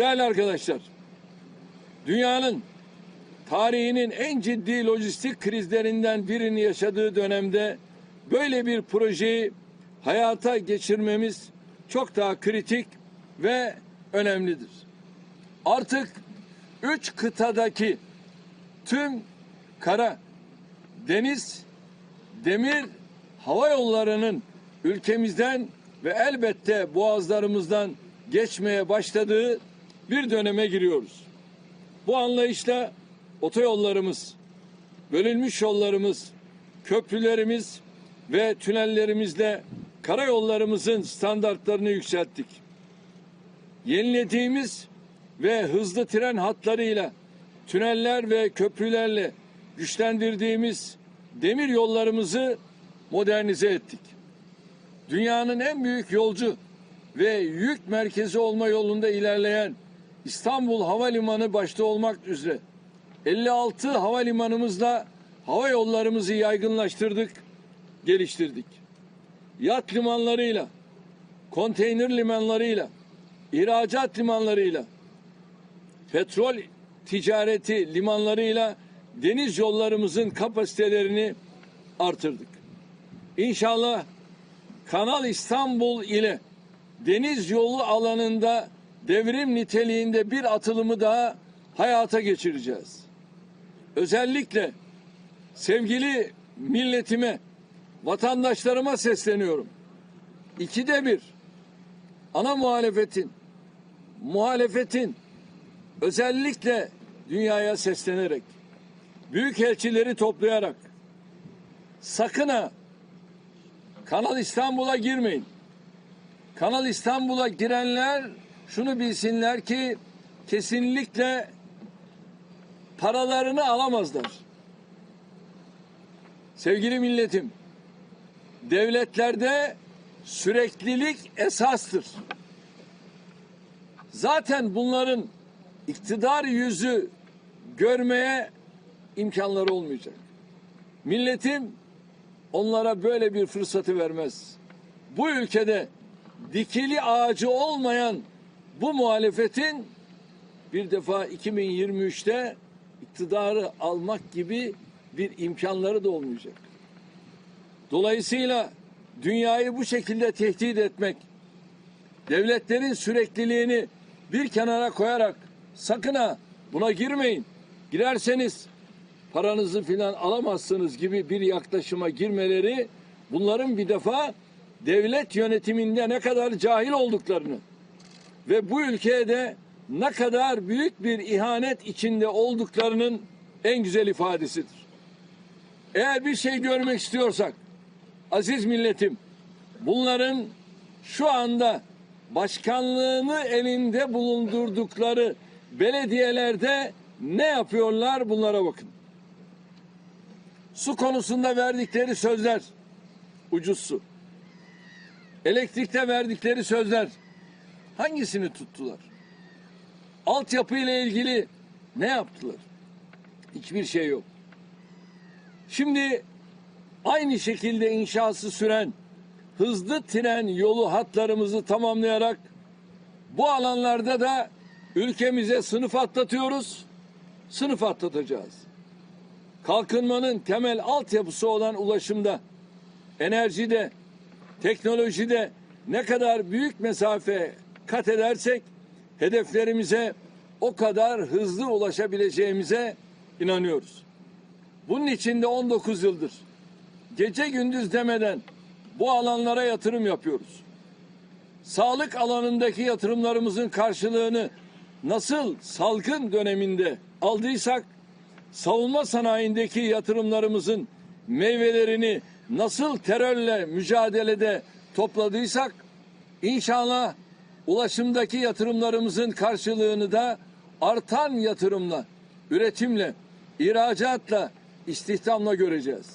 Değerli arkadaşlar, dünyanın tarihinin en ciddi lojistik krizlerinden birini yaşadığı dönemde böyle bir projeyi hayata geçirmemiz çok daha kritik ve önemlidir. Artık üç kıtadaki tüm kara, deniz, demir, hava yollarının ülkemizden ve elbette boğazlarımızdan geçmeye başladığı bir döneme giriyoruz. Bu anlayışla otoyollarımız, bölünmüş yollarımız, köprülerimiz ve tünellerimizle karayollarımızın standartlarını yükselttik. Yenilediğimiz ve hızlı tren hatlarıyla, tüneller ve köprülerle güçlendirdiğimiz demir yollarımızı modernize ettik. Dünyanın en büyük yolcu ve yük merkezi olma yolunda ilerleyen İstanbul Havalimanı başta olmak üzere 56 havalimanımızla hava yollarımızı yaygınlaştırdık, geliştirdik. Yat limanlarıyla, konteyner limanlarıyla, ihracat limanlarıyla, petrol ticareti limanlarıyla deniz yollarımızın kapasitelerini artırdık. İnşallah Kanal İstanbul ile deniz yolu alanında devrim niteliğinde bir atılımı daha hayata geçireceğiz. Özellikle sevgili milletime, vatandaşlarıma sesleniyorum. İkide bir ana muhalefetin, muhalefetin özellikle dünyaya seslenerek, büyükelçileri toplayarak sakın ha Kanal İstanbul'a girmeyin. Kanal İstanbul'a girenler şunu bilsinler ki kesinlikle paralarını alamazlar. Sevgili milletim, devletlerde süreklilik esastır. Zaten bunların iktidar yüzü görmeye imkanları olmayacak. Milletim onlara böyle bir fırsatı vermez. Bu ülkede dikili ağacı olmayan bu muhalefetin bir defa 2023'te iktidarı almak gibi bir imkanları da olmayacak. Dolayısıyla dünyayı bu şekilde tehdit etmek, devletlerin sürekliliğini bir kenara koyarak sakın ha buna girmeyin. Girerseniz paranızı filan alamazsınız gibi bir yaklaşıma girmeleri bunların bir defa devlet yönetiminde ne kadar cahil olduklarını ve bu ülkeye de ne kadar büyük bir ihanet içinde olduklarının en güzel ifadesidir. Eğer bir şey görmek istiyorsak aziz milletim bunların şu anda başkanlığını elinde bulundurdukları belediyelerde ne yapıyorlar bunlara bakın. Su konusunda verdikleri sözler ucuz su. Elektrikte verdikleri sözler hangisini tuttular? Altyapı ile ilgili ne yaptılar? Hiçbir şey yok. Şimdi aynı şekilde inşası süren hızlı tren yolu hatlarımızı tamamlayarak bu alanlarda da ülkemize sınıf atlatıyoruz, sınıf atlatacağız. Kalkınmanın temel altyapısı olan ulaşımda, enerjide, teknolojide ne kadar büyük mesafe kat edersek hedeflerimize o kadar hızlı ulaşabileceğimize inanıyoruz. Bunun için de 19 yıldır gece gündüz demeden bu alanlara yatırım yapıyoruz. Sağlık alanındaki yatırımlarımızın karşılığını nasıl salgın döneminde aldıysak savunma sanayindeki yatırımlarımızın meyvelerini nasıl terörle mücadelede topladıysak inşallah ulaşımdaki yatırımlarımızın karşılığını da artan yatırımla, üretimle, ihracatla, istihdamla göreceğiz.